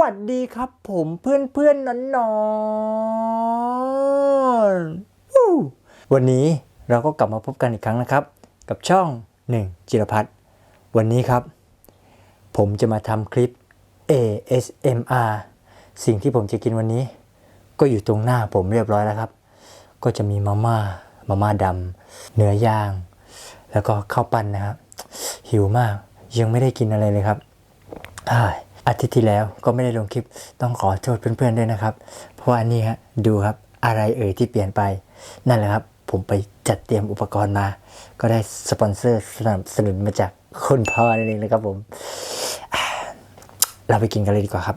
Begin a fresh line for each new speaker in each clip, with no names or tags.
วัสดีครับผมเพื่อนเพื่อนๆนอนนอนๆวันนี้เราก็กลับมาพบกันอีกครั้งนะครับ กับช่องหนึ่งจิรพัฒน์วันนี้ครับ ผมจะมาทำคลิป ASMR สิ่งที่ผมจะกินวันนี้ ก็อยู่ตรงหน้าผมเรียบร้อยแล้วครับ ก็จะมีมาม่ามาม่าดำเนื้อย่าง แล้วก็ข้าวปั้นนะครับหิวมากยังไม่ได้กินอะไรเลยครับ อาทิตย์ที่แล้วก็ไม่ได้ลงคลิปต้องขอโทษเพื่อนๆด้วยนะครับ เพราะว่าอันนี้ฮะดูครับอะไรเอ่ยที่เปลี่ยนไป นั่นแหละครับ ผมไปจัดเตรียมอุปกรณ์มา ก็ได้สปอนเซอร์สนับสนุนมาจากคุณพ่อนั่นเองนะครับผม เราไปกินกันเลยดีกว่าครับ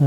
อื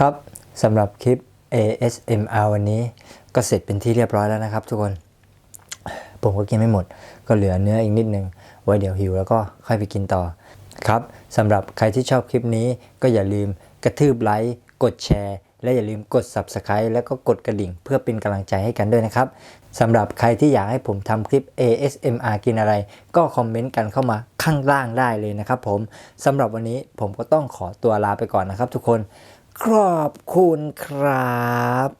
ครับสำหรับคลิป ASMR วันนี้ก็เสร็จเป็นที่เรียบร้อยแล้วนะครับ ทุกคน ผมก็กินไม่หมด ก็เหลือเนื้ออีกนิดนึง ไว้เดี๋ยวหิวแล้วก็ค่อยไปกินต่อ ครับสำหรับใครที่ชอบคลิปนี้ก็อย่าลืมกระทืบไลค์กดแชร์ และอย่าลืมกด Subscribe แล้วก็กดกระดิ่ง เพื่อเป็นกำลังใจให้กันด้วยนะครับสำหรับใครที่อยากให้ผมทำคลิป ASMR กินอะไร ก็คอมเมนต์กันเข้ามาข้างล่างได้เลยนะครับผมสำหรับวันนี้ผมก็ต้องขอตัวลาไปก่อนนะครับ ทุกคน ขอบคุณครับ